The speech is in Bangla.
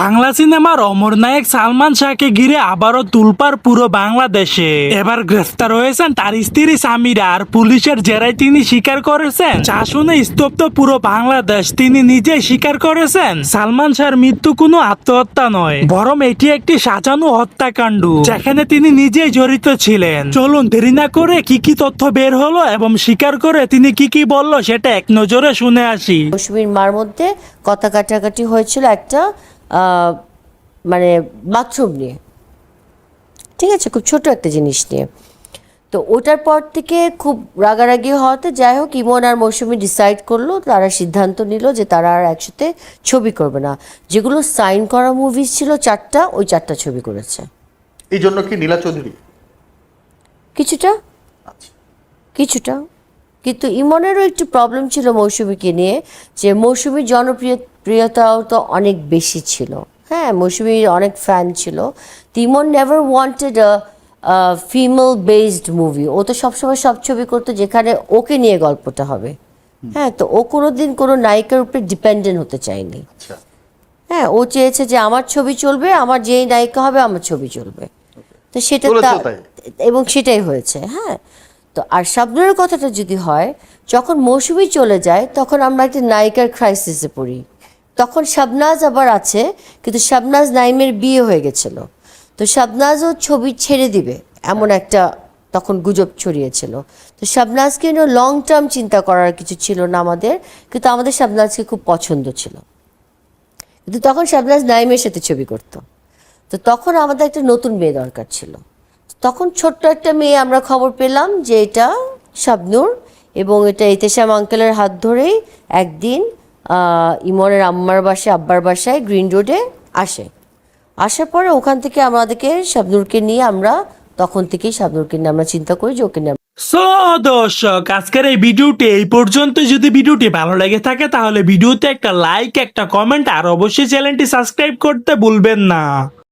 বাংলা সিনেমার অমর নায়ক সালমান শাহকে ঘিরে আবারও তুলপার পুরো বাংলাদেশে। এবার গ্রেফতার হয়েছেন তার স্ত্রী সামিরা আর পুলিশের জেরায় তিনি স্বীকার করেছেন। যা শুনে স্তব্ধ পুরো বাংলাদেশ, তিনি নিজে স্বীকার করেছেন। সালমান শাহর মৃত্যু কোনো আত্মহত্যা নয়, বরং এটি একটি সাজানো হত্যাকাণ্ড, যেখানে তিনি নিজেই জড়িত ছিলেন। চলুন দেরি না করে কি কি তথ্য বের হলো এবং স্বীকার করে তিনি কি কি বলল সেটা এক নজরে শুনে আসি। মার মধ্যে কথা কাটাকাটি হয়েছিল একটা মানে বাথরুম নিয়ে। ঠিক আছে খুব ছোট একটা জিনিস নিয়ে। তো ওটার পর থেকে খুব রাগারাগি হওয়াতে যাই হোক ইমন আর মৌসুমি ডিসাইড করল তারা সিদ্ধান্ত নিল যে তারা আর একসাথে ছবি করবে না। যেগুলো সাইন করা মুভিজ ছিল চারটা ওই চারটা ছবি করেছে। এই জন্য কি নীলা চৌধুরী? কিছুটা? কিছুটা। কিন্তু ইমনেরও একটু প্রবলেম ছিল মৌসুমীকে নিয়ে যে মৌসুমীর জনপ্রিয় প্রিয়তাও তো অনেক বেশি ছিল। হ্যাঁ মৌসুমীর অনেক ফ্যান ছিল। তো Imon never wanted a female based movie ও তো সবসময় সব ছবি করতো যেখানে ওকে নিয়ে গল্পটা হবে। হ্যাঁ তো ও কোনোদিন কোনো নায়িকার উপরে ডিপেন্ডেন্ট হতে চায়নি। আচ্ছা। হ্যাঁ ও চেয়েছে যে আমার ছবি চলবে আমার যেই নায়িকা হবে আমার ছবি চলবে। তো সেটা। এবং সেটাই হয়েছে হ্যাঁ। তো আর শাবনুরের কথাটা যদি হয়, যখন মৌসুমি চলে যায়, তখন আমরা একটা নায়িকার ক্রাইসিসে পড়ি। তখন শাবনাজ আবার আছে, কিন্তু শাবনাজ নাইমের বিয়ে হয়ে গেছিল। তো শাবনাজও ছবি ছেড়ে দিবে, এমন একটা তখন গুজব ছড়িয়েছিল। তো শাবনাজকে নিয়ে লং টার্ম চিন্তা করার কিছু ছিল না আমাদের, কিন্তু আমাদের শাবনাজকে খুব পছন্দ ছিল। কিন্তু তখন শাবনাজ নাইমের সাথে ছবি করতো। তো তখন আমাদের একটা নতুন মেয়ে দরকার ছিল। তখন ছোট্ট একটা মেয়ে আমরা খবর পেলাম যে এটা শাবনুর এবং এটা ইতেশাম আঙ্কেলের হাত ধরেই একদিন ইমনের আম্মার বাসায়, আব্বার বাসায় গ্রিন রোডে আসে। আসার পরে ওখান থেকে আমাদেরকে শাবনুরকে নিয়ে আমরা তখন থেকেই শাবনুরকে নিয়ে আমরা চিন্তা করি যে ওকে নিয়ে সো দর্শক, আজকের এই ভিডিওটি এই পর্যন্ত। যদি ভিডিওটি ভালো লেগে থাকে তাহলে ভিডিওতে একটা লাইক একটা কমেন্ট আর অবশ্যই চ্যানেলটি সাবস্ক্রাইব করতে ভুলবেন না।